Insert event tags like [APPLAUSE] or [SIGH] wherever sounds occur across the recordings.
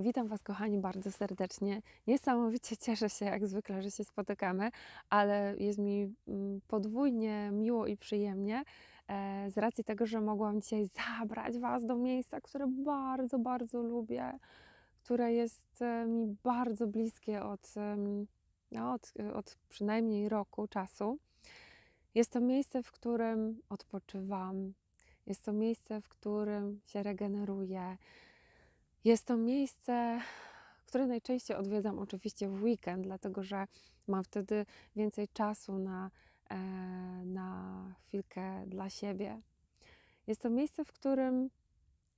Witam Was, kochani, bardzo serdecznie. Niesamowicie [LAUGHS] cieszę się, jak zwykle, że się spotykamy, ale jest mi mm, podwójnie miło i przyjemnie e, z racji tego, że mogłam dzisiaj [LAUGHS] zabrać Was do miejsca, które bardzo, bardzo lubię, które jest e, mi bardzo bliskie od, no, od, od przynajmniej roku czasu. Jest to miejsce, w którym odpoczywam. Jest to miejsce, w którym się regeneruję. Jest to miejsce, które najczęściej odwiedzam oczywiście w weekend, dlatego że mam wtedy więcej czasu na, e, na chwilkę dla siebie. Jest to miejsce, w którym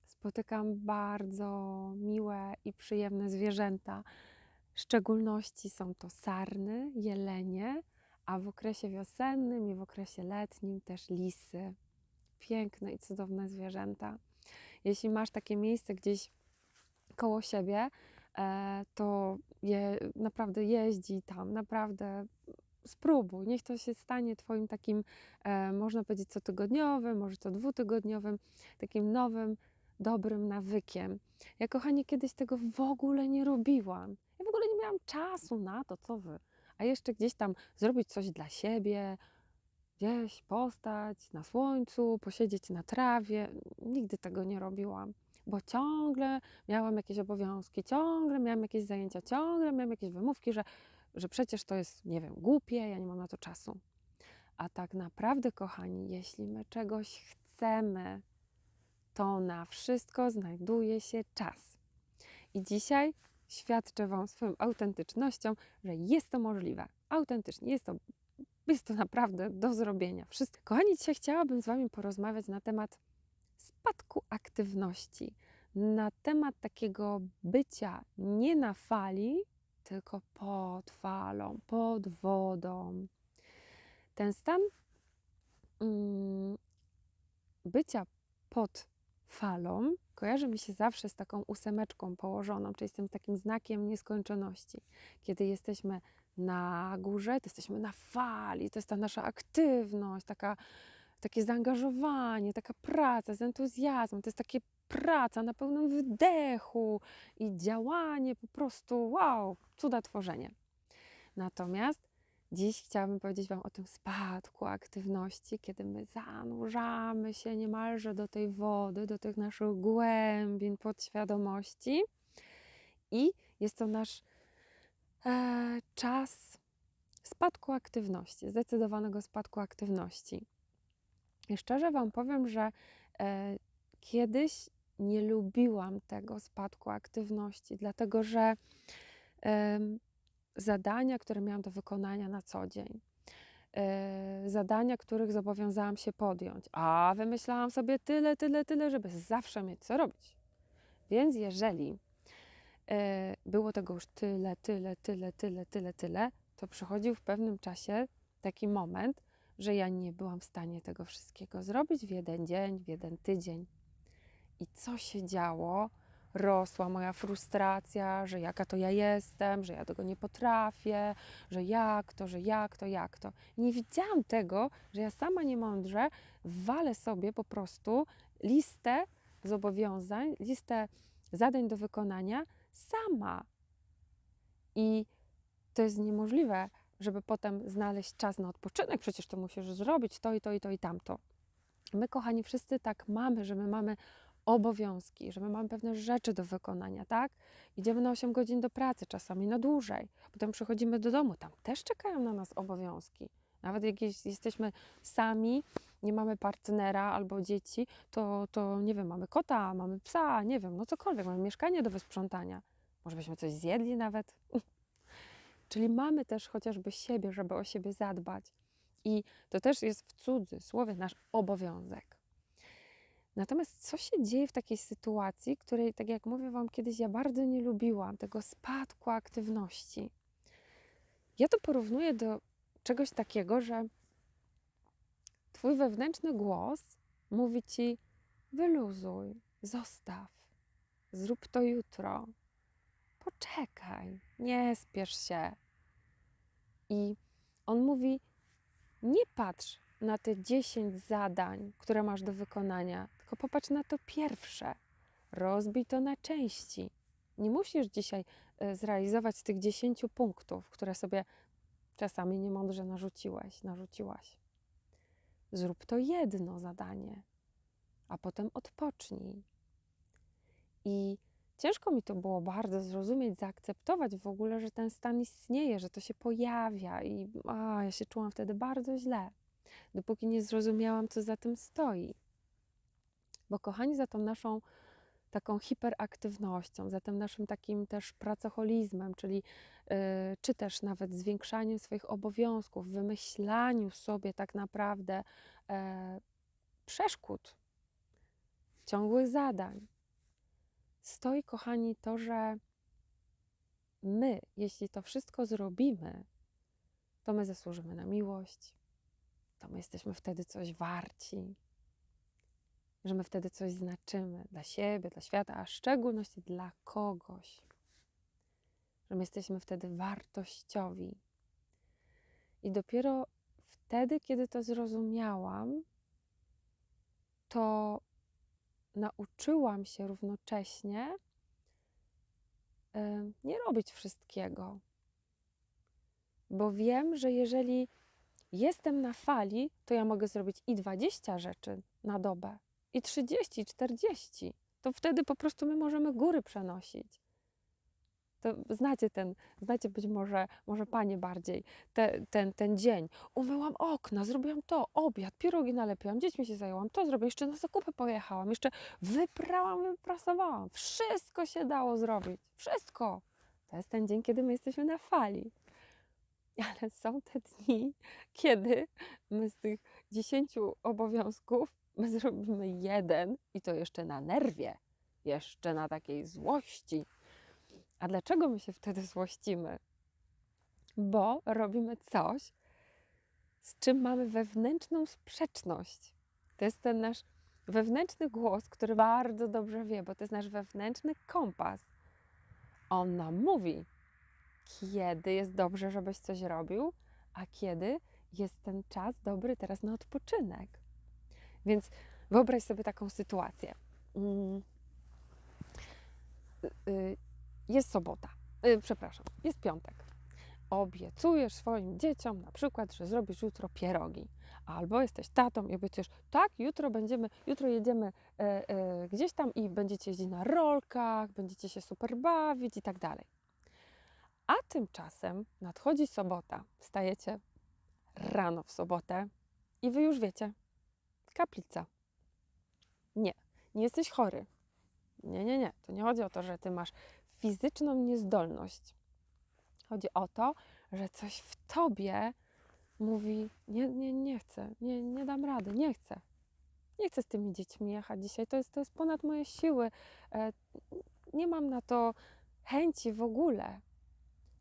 spotykam bardzo miłe i przyjemne zwierzęta. W szczególności są to sarny, jelenie, a w okresie wiosennym i w okresie letnim też lisy. Piękne i cudowne zwierzęta. Jeśli masz takie miejsce gdzieś koło siebie, e, to je, naprawdę jeździ tam, naprawdę spróbuj. Niech to się stanie Twoim takim, e, można powiedzieć, cotygodniowym, może co dwutygodniowym, takim nowym, dobrym nawykiem. Ja, kochani, kiedyś tego w ogóle nie robiłam. Ja w ogóle nie miałam czasu na to, co Wy. A jeszcze gdzieś tam zrobić coś dla siebie, gdzieś postać na słońcu, posiedzieć na trawie. Nigdy tego nie robiłam bo ciągle miałam jakieś obowiązki, ciągle miałam jakieś zajęcia, ciągle miałam jakieś wymówki, że, że przecież to jest, nie wiem, głupie, ja nie mam na to czasu. A tak naprawdę, kochani, jeśli my czegoś chcemy, to na wszystko znajduje się czas. I dzisiaj świadczę Wam swoją autentycznością, że jest to możliwe. Autentycznie, jest to, jest to naprawdę do zrobienia. Wszystko. Kochani, dzisiaj chciałabym z Wami porozmawiać na temat spadku aktywności, na temat takiego bycia nie na fali, tylko pod falą, pod wodą. Ten stan mm, bycia pod falą kojarzy mi się zawsze z taką ósemeczką położoną, czyli z tym takim znakiem nieskończoności. Kiedy jesteśmy na górze, to jesteśmy na fali, to jest ta nasza aktywność, taka takie zaangażowanie, taka praca z entuzjazmem, to jest takie praca na pełnym wdechu i działanie po prostu wow, cuda tworzenie. Natomiast dziś chciałabym powiedzieć Wam o tym spadku aktywności, kiedy my zanurzamy się niemalże do tej wody, do tych naszych głębin podświadomości i jest to nasz e, czas spadku aktywności, zdecydowanego spadku aktywności. Szczerze Wam powiem, że e, kiedyś nie lubiłam tego spadku aktywności, dlatego że e, zadania, które miałam do wykonania na co dzień, e, zadania, których zobowiązałam się podjąć, a wymyślałam sobie tyle, tyle, tyle, żeby zawsze mieć co robić. Więc jeżeli e, było tego już tyle, tyle, tyle, tyle, tyle, tyle, to przychodził w pewnym czasie taki moment, że ja nie byłam w stanie tego wszystkiego zrobić w jeden dzień, w jeden tydzień. I co się działo? Rosła moja frustracja, że jaka to ja jestem, że ja tego nie potrafię, że jak to, że jak to, jak to. I nie widziałam tego, że ja sama niemądrze walę sobie po prostu listę zobowiązań, listę zadań do wykonania sama. I to jest niemożliwe, żeby potem znaleźć czas na odpoczynek, przecież to musisz zrobić to i to i to i tamto. My, kochani, wszyscy tak mamy, że my mamy obowiązki, że my mamy pewne rzeczy do wykonania, tak? Idziemy na 8 godzin do pracy, czasami na dłużej. Potem przychodzimy do domu, tam też czekają na nas obowiązki. Nawet jak jesteśmy sami, nie mamy partnera albo dzieci, to, to nie wiem, mamy kota, mamy psa, nie wiem, no cokolwiek, mamy mieszkanie do wysprzątania. Może byśmy coś zjedli nawet. Czyli mamy też chociażby siebie, żeby o siebie zadbać. I to też jest w cudzysłowie nasz obowiązek. Natomiast co się dzieje w takiej sytuacji, której, tak jak mówię Wam kiedyś, ja bardzo nie lubiłam, tego spadku aktywności? Ja to porównuję do czegoś takiego, że Twój wewnętrzny głos mówi Ci: wyluzuj, zostaw, zrób to jutro, poczekaj, nie spiesz się. I on mówi: Nie patrz na te 10 zadań, które masz do wykonania, tylko popatrz na to pierwsze. Rozbij to na części. nie musisz dzisiaj y, zrealizować tych 10 punktów, które sobie czasami niemądrze narzuciłeś, narzuciłaś. Zrób to jedno zadanie, a potem odpocznij. I ciężko mi to było bardzo zrozumieć, zaakceptować w ogóle, że ten stan istnieje, że to się pojawia, i a, ja się czułam wtedy bardzo źle, dopóki nie zrozumiałam, co za tym stoi. Bo, kochani, za tą naszą taką hiperaktywnością, za tym naszym takim też pracoholizmem, czyli yy, czy też nawet zwiększaniem swoich obowiązków, wymyślaniu sobie tak naprawdę yy, przeszkód, ciągłych zadań, stoi, kochani, to, że my, jeśli to wszystko zrobimy, to my zasłużymy na miłość, to my jesteśmy wtedy coś warci, że my wtedy coś znaczymy dla siebie, dla świata, a w szczególności dla kogoś. Że my jesteśmy wtedy wartościowi. I dopiero wtedy, kiedy to zrozumiałam, to nauczyłam się równocześnie y, nie robić wszystkiego. Bo wiem, że jeżeli jestem na fali, to ja mogę zrobić i 20 rzeczy na dobę, i 30, i 40. To wtedy po prostu my możemy góry przenosić. To znacie ten, znacie być może, może panie bardziej, te, ten, ten dzień. Umyłam okna, zrobiłam to, obiad, pierogi nalepiłam, dziećmi się zajęłam, to zrobię, jeszcze na zakupy pojechałam, jeszcze wyprałam, wyprasowałam. Wszystko się dało zrobić. Wszystko. To jest ten dzień, kiedy my jesteśmy na fali. Ale są te dni, kiedy my z tych dziesięciu obowiązków my zrobimy jeden i to jeszcze na nerwie, jeszcze na takiej złości. A dlaczego my się wtedy złościmy? Bo robimy coś, z czym mamy wewnętrzną sprzeczność. To jest ten nasz wewnętrzny głos, który bardzo dobrze wie, bo to jest nasz wewnętrzny kompas. On nam mówi, kiedy jest dobrze, żebyś coś robił, a kiedy jest ten czas dobry teraz na odpoczynek. Więc wyobraź sobie taką sytuację. Jest sobota, y, przepraszam, jest piątek. Obiecujesz swoim dzieciom na przykład, że zrobisz jutro pierogi. Albo jesteś tatą i obiecujesz, tak, jutro będziemy, jutro jedziemy e, e, gdzieś tam i będziecie jeździć na rolkach, będziecie się super bawić i tak dalej. A tymczasem nadchodzi sobota, wstajecie rano w sobotę i wy już wiecie, kaplica. Nie, nie jesteś chory. Nie, nie, nie. To nie chodzi o to, że ty masz fizyczną niezdolność. Chodzi o to, że coś w tobie mówi: Nie, nie, nie chcę, nie, nie dam rady, nie chcę. Nie chcę z tymi dziećmi jechać dzisiaj. To jest, to jest ponad moje siły. E, nie mam na to chęci w ogóle.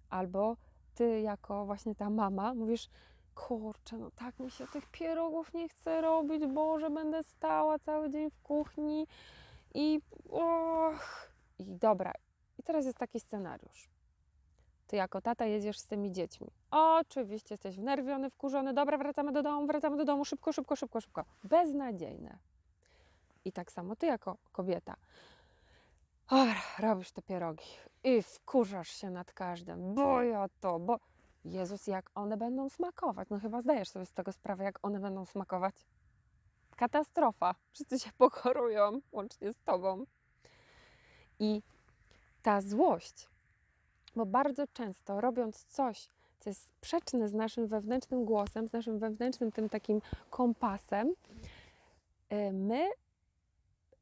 Albo ty, jako właśnie ta mama, mówisz: kurczę, no tak mi się tych pierogów nie chce robić, Boże, będę stała cały dzień w kuchni i och, i dobra. I teraz jest taki scenariusz. Ty jako tata jedziesz z tymi dziećmi. Oczywiście jesteś wnerwiony, wkurzony, dobra, wracamy do domu, wracamy do domu, szybko, szybko, szybko, szybko. Beznadziejne. I tak samo ty jako kobieta. Robisz te pierogi i wkurzasz się nad każdym, bo ja to, bo Jezus, jak one będą smakować. No chyba zdajesz sobie z tego sprawę, jak one będą smakować. Katastrofa. Wszyscy się pokorują, łącznie z tobą. I ta złość, bo bardzo często robiąc coś, co jest sprzeczne z naszym wewnętrznym głosem, z naszym wewnętrznym tym takim kompasem, y, my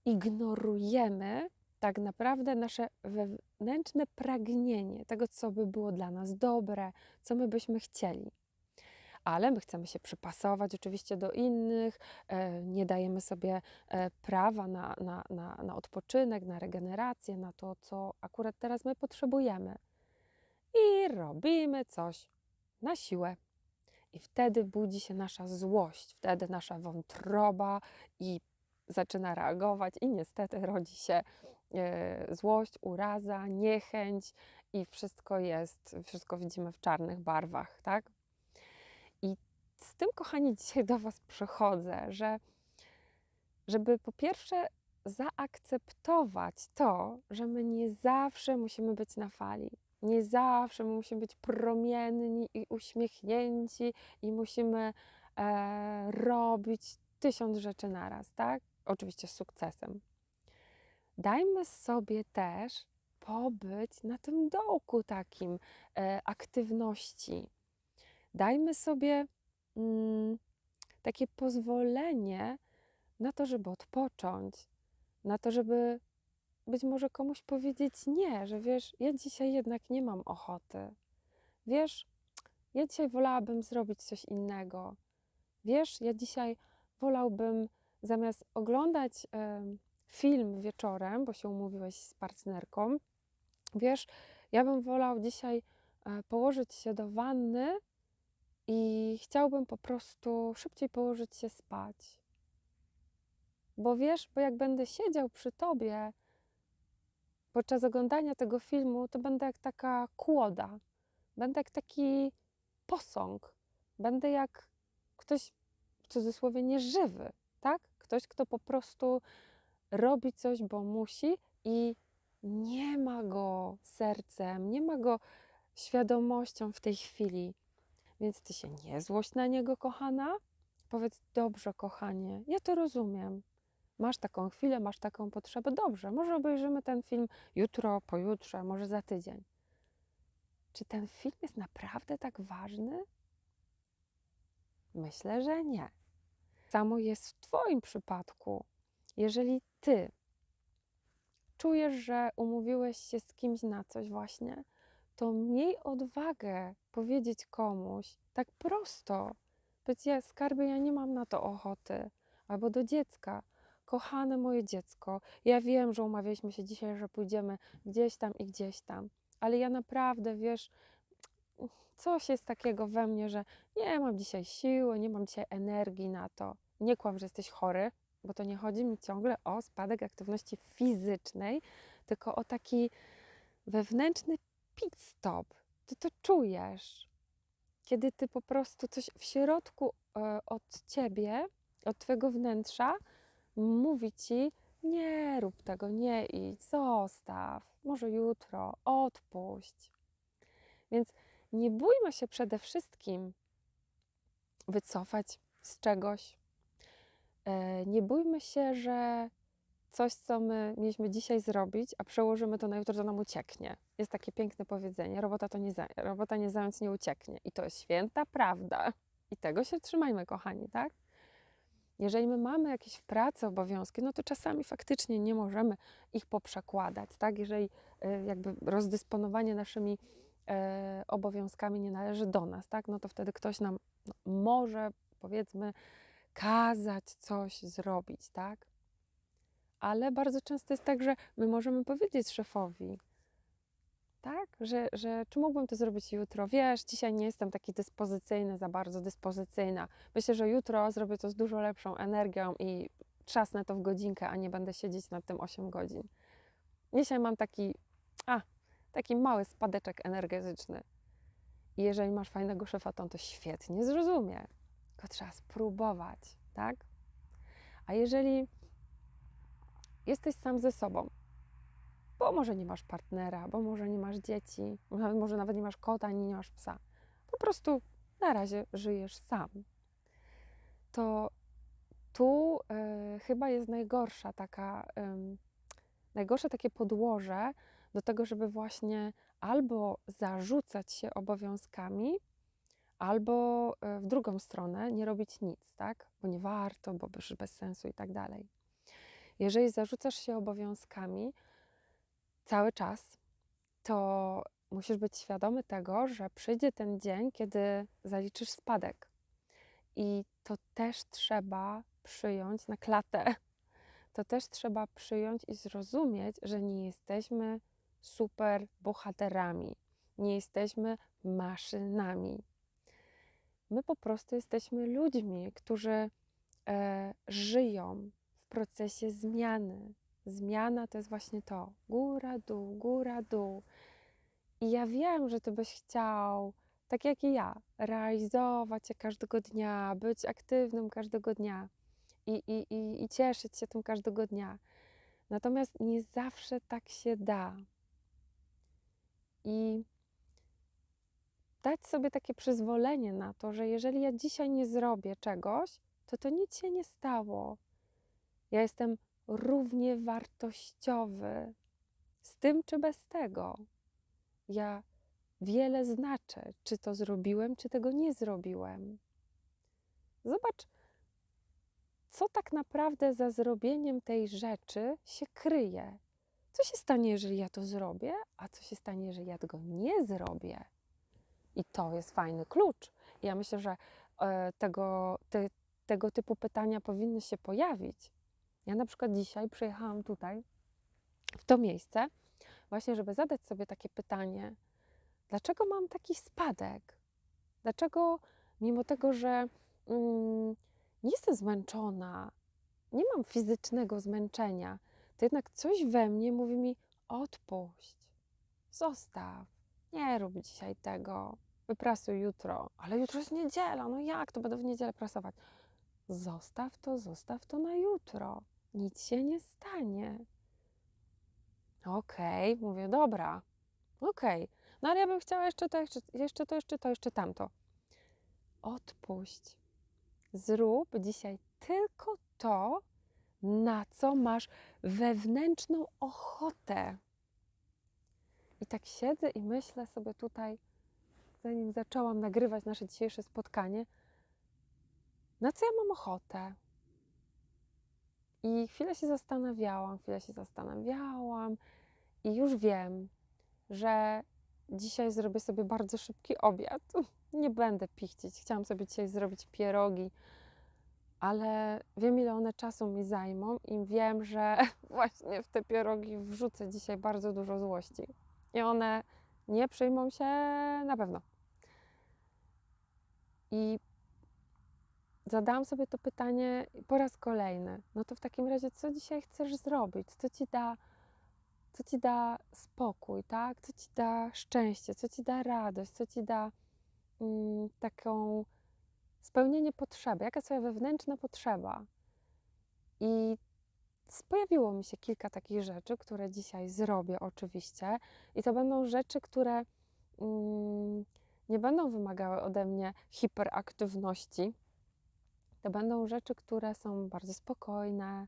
ignorujemy tak naprawdę nasze wewnętrzne pragnienie tego, co by było dla nas dobre, co my byśmy chcieli. Ale my chcemy się przypasować oczywiście do innych, e, nie dajemy sobie e, prawa na, na, na, na odpoczynek, na regenerację, na to, co akurat teraz my potrzebujemy. I robimy coś na siłę. I wtedy budzi się nasza złość, wtedy nasza wątroba i zaczyna reagować, i niestety rodzi się E, złość, uraza, niechęć i wszystko jest, wszystko widzimy w czarnych barwach, tak? Z tym, kochani, dzisiaj do Was przychodzę, że żeby po pierwsze zaakceptować to, że my nie zawsze musimy być na fali. Nie zawsze my musimy być promienni i uśmiechnięci i musimy e, robić tysiąc rzeczy naraz, tak? Oczywiście z sukcesem. Dajmy sobie też pobyć na tym dołku takim e, aktywności. Dajmy sobie takie pozwolenie na to, żeby odpocząć, na to, żeby być może komuś powiedzieć nie, że wiesz, ja dzisiaj jednak nie mam ochoty. Wiesz, ja dzisiaj wolałabym zrobić coś innego. Wiesz, ja dzisiaj wolałbym zamiast oglądać film wieczorem, bo się umówiłeś z partnerką, wiesz, ja bym wolał dzisiaj e, położyć się do wanny i chciałbym po prostu szybciej położyć się spać. Bo wiesz, bo jak będę siedział przy tobie podczas oglądania tego filmu, to będę jak taka kłoda. Będę jak taki posąg. Będę jak ktoś, w cudzysłowie, nieżywy, tak? Ktoś, kto po prostu robi coś, bo musi i nie ma go sercem, nie ma go świadomością w tej chwili. Więc ty się nie złość na niego, kochana. Powiedz, dobrze, kochanie, ja to rozumiem. Masz taką chwilę, masz taką potrzebę. Dobrze, może obejrzymy ten film jutro, pojutrze, może za tydzień. Czy ten film jest naprawdę tak ważny? Myślę, że nie. Samo jest w Twoim przypadku. Jeżeli Ty czujesz, że umówiłeś się z kimś na coś właśnie, to miej odwagę powiedzieć komuś tak prosto. Być ja, skarbie, ja nie mam na to ochoty. Albo do dziecka. Kochane moje dziecko, ja wiem, że umawialiśmy się dzisiaj, że pójdziemy gdzieś tam i gdzieś tam, ale ja naprawdę, wiesz, coś jest takiego we mnie, że nie mam dzisiaj siły, nie mam dzisiaj energii na to. Nie kłam, że jesteś chory, bo to nie chodzi mi ciągle o spadek aktywności fizycznej, tylko o taki wewnętrzny pit stop. Ty to czujesz. Kiedy ty po prostu coś w środku e, od ciebie, od twojego wnętrza, mówi ci: nie rób tego, nie idź, zostaw, może jutro, odpuść. Więc nie bójmy się przede wszystkim wycofać z czegoś. E, nie bójmy się, że coś, co my mieliśmy dzisiaj zrobić, a przełożymy to na jutro, to nam ucieknie. Jest takie piękne powiedzenie: robota, to nie, robota nie zając nie ucieknie. I to jest święta prawda. I tego się trzymajmy, kochani, tak? Jeżeli my mamy jakieś w pracy obowiązki, no to czasami faktycznie nie możemy ich poprzekładać, tak? Jeżeli y, jakby rozdysponowanie naszymi e, obowiązkami nie należy do nas, tak? No to wtedy ktoś nam no, może, powiedzmy, kazać coś zrobić, tak? Ale bardzo często jest tak, że my możemy powiedzieć szefowi, tak? Że, że czy mógłbym to zrobić jutro? Wiesz, dzisiaj nie jestem taki dyspozycyjny, za bardzo dyspozycyjna. Myślę, że jutro zrobię to z dużo lepszą energią i trzasnę to w godzinkę, a nie będę siedzieć nad tym 8 godzin. Dzisiaj mam taki, a, taki mały spadeczek energetyczny. I jeżeli masz fajnego szefa, to on to świetnie zrozumie. Tylko trzeba spróbować, tak? A jeżeli jesteś sam ze sobą, bo może nie masz partnera, bo może nie masz dzieci, może nawet nie masz kota, ani nie masz psa. Po prostu na razie żyjesz sam. To tu y, chyba jest najgorsza taka, y, najgorsze takie podłoże do tego, żeby właśnie albo zarzucać się obowiązkami, albo y, w drugą stronę nie robić nic, tak? Bo nie warto, bo bez sensu i tak dalej. Jeżeli zarzucasz się obowiązkami, cały czas, to musisz być świadomy tego, że przyjdzie ten dzień, kiedy zaliczysz spadek. I to też trzeba przyjąć na klatę. [LAUGHS] To też trzeba przyjąć i zrozumieć, że nie jesteśmy super bohaterami, nie jesteśmy maszynami. My po prostu jesteśmy ludźmi, którzy e, żyją w procesie zmiany, Zmiana to jest właśnie to. Góra, dół, góra, dół. I ja wiem, że ty byś chciał, tak jak i ja, realizować się każdego dnia, być aktywnym każdego dnia i, i, i, i cieszyć się tym każdego dnia. Natomiast nie zawsze tak się da. I dać sobie takie przyzwolenie na to, że jeżeli ja dzisiaj nie zrobię czegoś, to to nic się nie stało. Ja jestem równie wartościowy z tym czy bez tego. Ja wiele znaczę, czy to zrobiłem, czy tego nie zrobiłem. Zobacz, co tak naprawdę za zrobieniem tej rzeczy się kryje. Co się stanie, jeżeli ja to zrobię, a co się stanie, jeżeli ja tego nie zrobię? I to jest fajny klucz. Ja myślę, że e, tego, te, tego typu pytania powinny się pojawić. Ja na przykład dzisiaj przyjechałam tutaj, w to miejsce, właśnie, żeby zadać sobie takie pytanie: dlaczego mam taki spadek? Dlaczego, mimo tego, że mm, nie jestem zmęczona, nie mam fizycznego zmęczenia, to jednak coś we mnie mówi mi: odpuść, zostaw, nie rób dzisiaj tego, wyprasuj jutro, ale jutro jest niedziela, no jak to będę w niedzielę prasować? Zostaw to, zostaw to na jutro, nic się nie stanie. Okej, okay, mówię, dobra, okej, okay. no ale ja bym chciała jeszcze to, jeszcze, jeszcze to, jeszcze to, jeszcze tamto. Odpuść. Zrób dzisiaj tylko to, na co masz wewnętrzną ochotę. I tak siedzę i myślę sobie tutaj, zanim zaczęłam nagrywać nasze dzisiejsze spotkanie, na co ja mam ochotę. I chwilę się zastanawiałam, chwilę się zastanawiałam i już wiem, że dzisiaj zrobię sobie bardzo szybki obiad. [LAUGHS] Nie będę pichcić. Chciałam sobie dzisiaj zrobić pierogi, ale wiem, ile one czasu mi zajmą i wiem, że [LAUGHS] właśnie w te pierogi wrzucę dzisiaj bardzo dużo złości. I one nie przyjmą się na pewno. I zadałam sobie to pytanie po raz kolejny. No to w takim razie, co dzisiaj chcesz zrobić? Co ci da, co ci da spokój, tak? Co ci da szczęście? Co ci da radość? Co ci da mm, taką spełnienie potrzeby? Jaka jest twoja wewnętrzna potrzeba? I pojawiło mi się kilka takich rzeczy, które dzisiaj zrobię oczywiście. I to będą rzeczy, które mm, nie będą wymagały ode mnie hiperaktywności. To będą rzeczy, które są bardzo spokojne.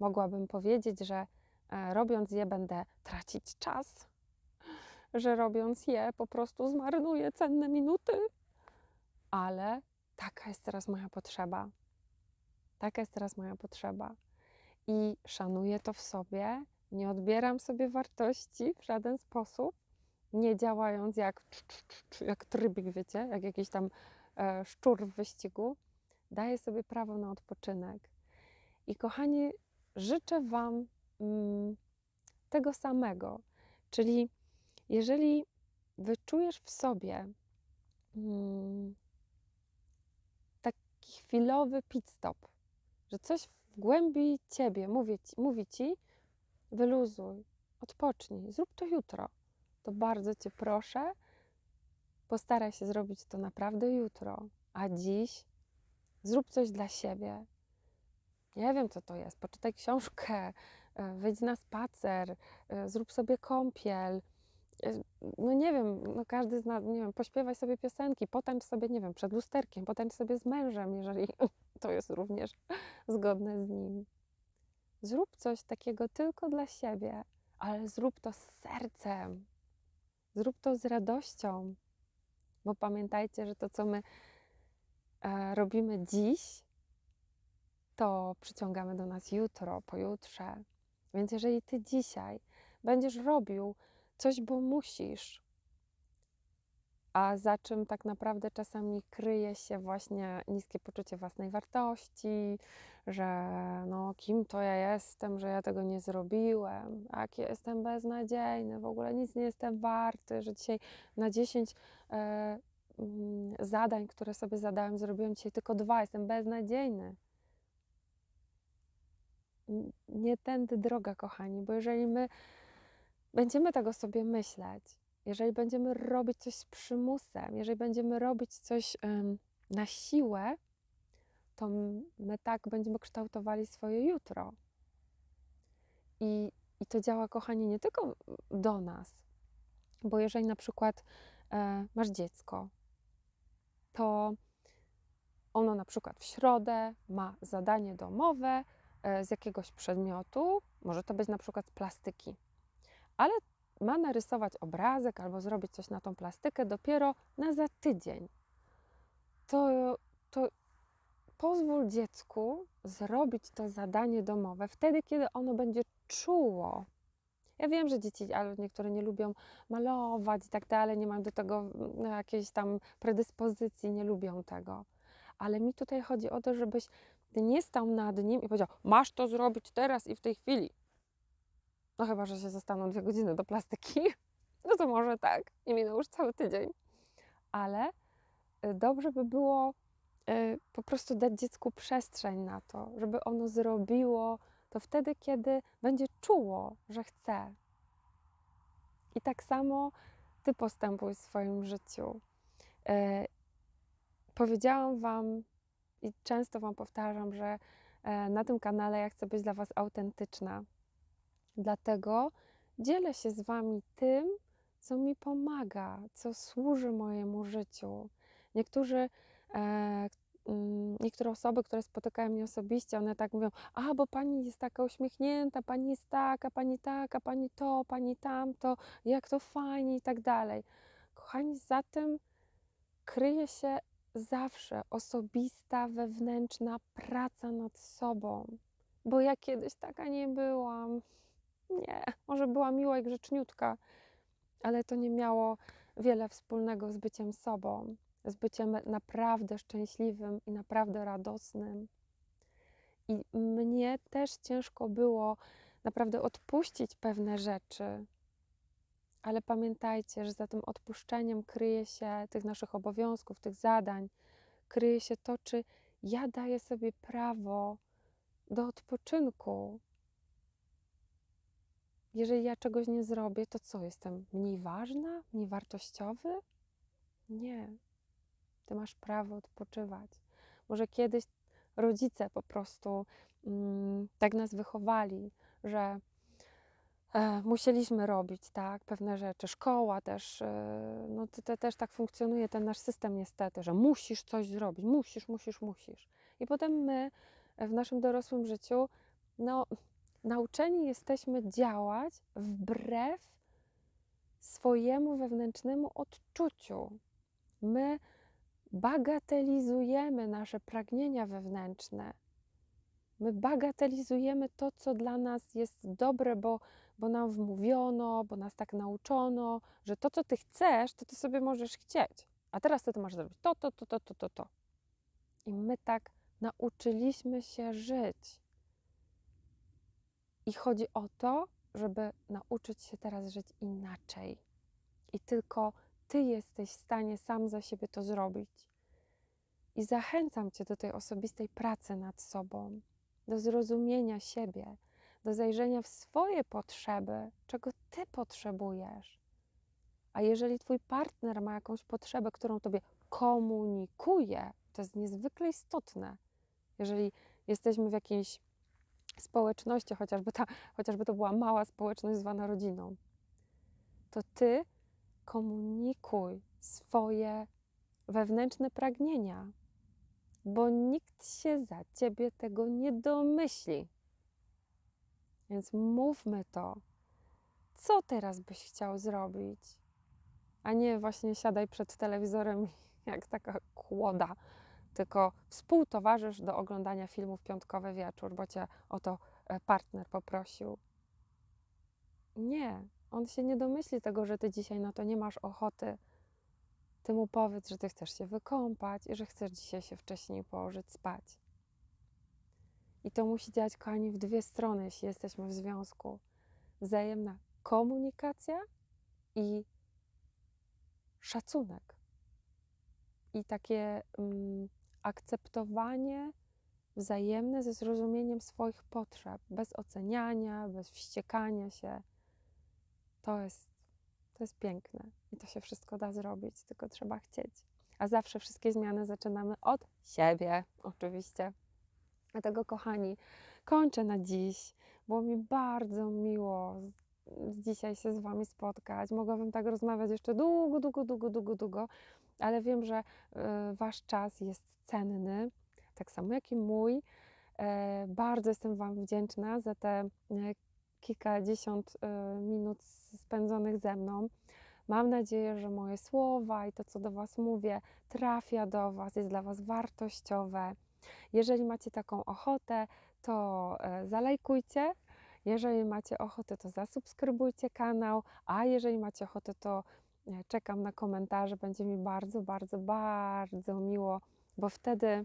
Mogłabym powiedzieć, że e, robiąc je będę tracić czas, że robiąc je po prostu zmarnuję cenne minuty, ale taka jest teraz moja potrzeba. Taka jest teraz moja potrzeba. I szanuję to w sobie, nie odbieram sobie wartości w żaden sposób, nie działając jak, jak trybik, wiecie, jak jakiś tam e, szczur w wyścigu, daję sobie prawo na odpoczynek. I kochani, życzę Wam mm, tego samego. Czyli jeżeli wyczujesz w sobie mm, taki chwilowy pit stop, że coś w głębi ciebie mówi, mówi ci, wyluzuj, odpocznij, zrób to jutro to bardzo Cię proszę, postaraj się zrobić to naprawdę jutro, a dziś zrób coś dla siebie. Nie wiem, co to jest. Poczytaj książkę, e, wyjdź na spacer, e, zrób sobie kąpiel. E, no nie wiem, no każdy zna, nie wiem, pośpiewaj sobie piosenki, potańcz sobie, nie wiem, przed lusterkiem, potańcz sobie z mężem, jeżeli [LAUGHS] to jest również zgodne z nim. Zrób coś takiego tylko dla siebie, ale zrób to z sercem, Zrób to z radością, bo pamiętajcie, że to, co my robimy dziś, to przyciągamy do nas jutro, pojutrze. Więc jeżeli ty dzisiaj będziesz robił coś, bo musisz, a za czym tak naprawdę czasami kryje się właśnie niskie poczucie własnej wartości, że no kim to ja jestem, że ja tego nie zrobiłem, jak jestem beznadziejny, w ogóle nic nie jestem warty, że dzisiaj na 10 e, mm, zadań, które sobie zadałem, zrobiłem dzisiaj tylko dwa, jestem beznadziejny. Nie tędy droga, kochani, bo jeżeli my będziemy tego sobie myśleć, jeżeli będziemy robić coś z przymusem, jeżeli będziemy robić coś na siłę, to my tak będziemy kształtowali swoje jutro. I, I to działa, kochani, nie tylko do nas, bo jeżeli na przykład e, masz dziecko, to ono na przykład w środę ma zadanie domowe e, z jakiegoś przedmiotu, może to być na przykład z plastyki, ale ma narysować obrazek albo zrobić coś na tą plastykę dopiero na za tydzień. To, to pozwól dziecku zrobić to zadanie domowe wtedy, kiedy ono będzie czuło. Ja wiem, że dzieci, ale niektóre nie lubią malować i tak dalej, nie mają do tego mm, jakiejś tam predyspozycji, nie lubią tego. Ale mi tutaj chodzi o to, żebyś ty nie stał nad nim i powiedział: Masz to zrobić teraz i w tej chwili. No chyba, że się zostaną dwie godziny do plastyki, [LAUGHS] no to może tak, nie minął już cały tydzień. Ale y, dobrze by było y, po prostu dać dziecku przestrzeń na to, żeby ono zrobiło to wtedy, kiedy będzie czuło, że chce. I tak samo ty postępuj w swoim życiu. Y, powiedziałam Wam i często Wam powtarzam, że e, na tym kanale ja chcę być dla Was autentyczna. Dlatego dzielę się z Wami tym, co mi pomaga, co służy mojemu życiu. Niektórzy, e, niektóre osoby, które spotykają mnie osobiście, one tak mówią: A, bo pani jest taka uśmiechnięta, pani jest taka, pani taka, pani to, pani tamto, jak to fajnie i tak dalej. Kochani, za tym kryje się zawsze osobista, wewnętrzna praca nad sobą. Bo ja kiedyś taka nie byłam. Nie, może była miła i grzeczniutka, ale to nie miało wiele wspólnego z byciem sobą, z byciem naprawdę szczęśliwym i naprawdę radosnym. I mnie też ciężko było naprawdę odpuścić pewne rzeczy. Ale pamiętajcie, że za tym odpuszczeniem kryje się tych naszych obowiązków, tych zadań, kryje się to, czy ja daję sobie prawo do odpoczynku, jeżeli ja czegoś nie zrobię, to co? Jestem mniej ważna, mniej wartościowy? Nie. Ty masz prawo odpoczywać. Może kiedyś rodzice po prostu mm, tak nas wychowali, że e, musieliśmy robić tak, pewne rzeczy. Szkoła też, e, no to, to też tak funkcjonuje ten nasz system niestety, że musisz coś zrobić, musisz, musisz, musisz. I potem my w naszym dorosłym życiu, no nauczeni jesteśmy działać wbrew swojemu wewnętrznemu odczuciu. My bagatelizujemy nasze pragnienia wewnętrzne. My bagatelizujemy to, co dla nas jest dobre, bo, bo nam wmówiono, bo nas tak nauczono, że to, co ty chcesz, to ty sobie możesz chcieć. A teraz ty to masz zrobić to, to, to, to, to, to, to. I my tak nauczyliśmy się żyć. I chodzi o to, żeby nauczyć się teraz żyć inaczej. I tylko ty jesteś w stanie sam za siebie to zrobić. I zachęcam cię do tej osobistej pracy nad sobą, do zrozumienia siebie, do zajrzenia w swoje potrzeby, czego ty potrzebujesz. A jeżeli twój partner ma jakąś potrzebę, którą tobie komunikuje, to jest niezwykle istotne. Jeżeli jesteśmy w jakiejś społeczności, chociażby, ta, chociażby to była mała społeczność zwana rodziną, to ty komunikuj swoje wewnętrzne pragnienia, bo nikt się za ciebie tego nie domyśli. Więc mówmy to. Co teraz byś chciał zrobić? A nie właśnie siadaj przed telewizorem [LAUGHS] jak taka kłoda tylko współtowarzysz do oglądania filmów piątkowy wieczór, bo cię o to e, partner poprosił. Nie, on się nie domyśli tego, że ty dzisiaj na to nie masz ochoty. Ty mu powiedz, że ty chcesz się wykąpać i że chcesz dzisiaj się wcześniej położyć spać. I to musi działać, kochani, w dwie strony, jeśli jesteśmy w związku. Wzajemna komunikacja i szacunek. I takie mm, akceptowanie wzajemne ze zrozumieniem swoich potrzeb, bez oceniania, bez wściekania się. To jest, to jest piękne i to się wszystko da zrobić, tylko trzeba chcieć. A zawsze wszystkie zmiany zaczynamy od siebie, oczywiście. Dlatego, kochani, kończę na dziś. Było mi bardzo miło dzisiaj się z Wami spotkać. Mogłabym tak rozmawiać jeszcze długo, długo, długo, długo, długo, ale wiem, że e, Wasz czas jest cenny, tak samo jak i mój. E, Bardzo jestem Wam wdzięczna za te e, kilkadziesiąt e, minut spędzonych ze mną. Mam nadzieję, że moje słowa i to, co do Was mówię, trafia do Was, jest dla Was wartościowe. Jeżeli macie taką ochotę, to e, zalajkujcie. Jeżeli macie ochotę, to zasubskrybujcie kanał. A jeżeli macie ochotę, to e, czekam na komentarze. Będzie mi bardzo, bardzo, bardzo miło, bo wtedy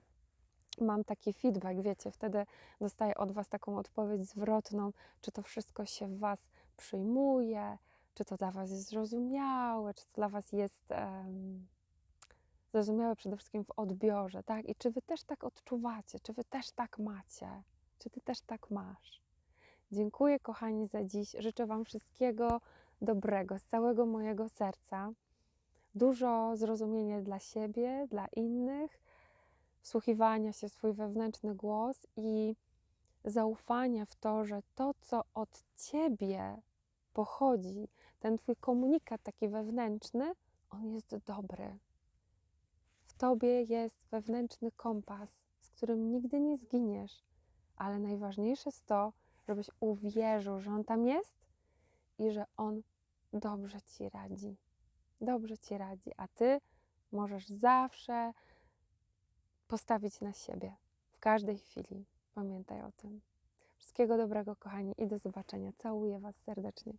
mam taki feedback, wiecie, wtedy dostaję od Was taką odpowiedź zwrotną, czy to wszystko się w Was przyjmuje, czy to dla Was jest zrozumiałe, czy to dla Was jest em, zrozumiałe przede wszystkim w odbiorze, tak? I czy Wy też tak odczuwacie, czy Wy też tak macie, czy Ty też tak masz. Dziękuję, kochani, za dziś. Życzę Wam wszystkiego dobrego z całego mojego serca. Dużo zrozumienia dla siebie, dla innych, wsłuchiwania się w swój wewnętrzny głos i zaufania w to, że to, co od Ciebie pochodzi, ten Twój komunikat taki wewnętrzny, on jest dobry. W Tobie jest wewnętrzny kompas, z którym nigdy nie zginiesz, ale najważniejsze jest to, żebyś uwierzył, że on tam jest i że on dobrze Ci radzi. Dobrze Ci radzi, a Ty możesz zawsze postawić na siebie w każdej chwili. Pamiętaj o tym. Wszystkiego dobrego, kochani, i do zobaczenia. Całuję Was serdecznie.